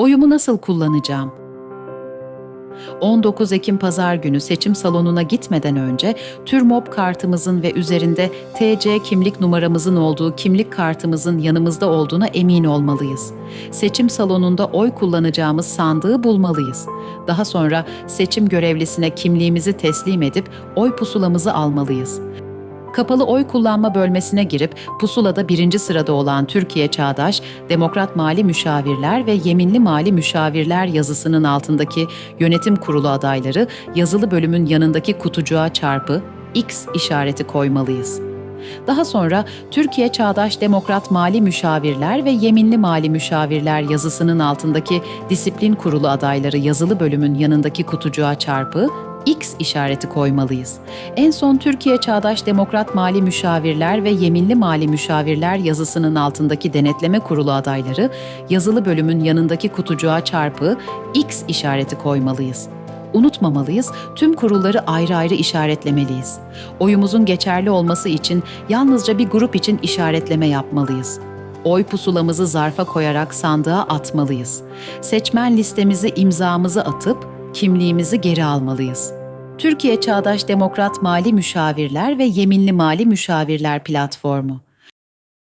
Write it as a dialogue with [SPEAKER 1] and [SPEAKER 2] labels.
[SPEAKER 1] Oyumu nasıl kullanacağım? 19 Ekim Pazar günü seçim salonuna gitmeden önce TÜRMOB kartımızın ve üzerinde TC kimlik numaramızın olduğu kimlik kartımızın yanımızda olduğuna emin olmalıyız. Seçim salonunda oy kullanacağımız sandığı bulmalıyız. Daha sonra seçim görevlisine kimliğimizi teslim edip oy pusulamızı almalıyız. Kapalı oy kullanma bölmesine girip pusulada birinci sırada olan Türkiye Çağdaş, Demokrat Mali Müşavirler ve Yeminli Mali Müşavirler yazısının altındaki yönetim kurulu adayları yazılı bölümün yanındaki kutucuğa çarpı X işareti koymalıyız. Daha sonra Türkiye Çağdaş Demokrat Mali Müşavirler ve Yeminli Mali Müşavirler yazısının altındaki disiplin kurulu adayları yazılı bölümün yanındaki kutucuğa çarpı X işareti koymalıyız. En son Türkiye Çağdaş Demokrat Mali Müşavirler ve Yeminli Mali Müşavirler yazısının altındaki denetleme kurulu adayları yazılı bölümün yanındaki kutucuğa çarpı X işareti koymalıyız. Unutmamalıyız, tüm kurulları ayrı ayrı işaretlemeliyiz. Oyumuzun geçerli olması için yalnızca bir grup için işaretleme yapmalıyız. Oy pusulamızı zarfa koyarak sandığa atmalıyız. Seçmen listemizi imzamızı atıp kimliğimizi geri almalıyız. Türkiye Çağdaş Demokrat Mali Müşavirler ve Yeminli Mali Müşavirler Platformu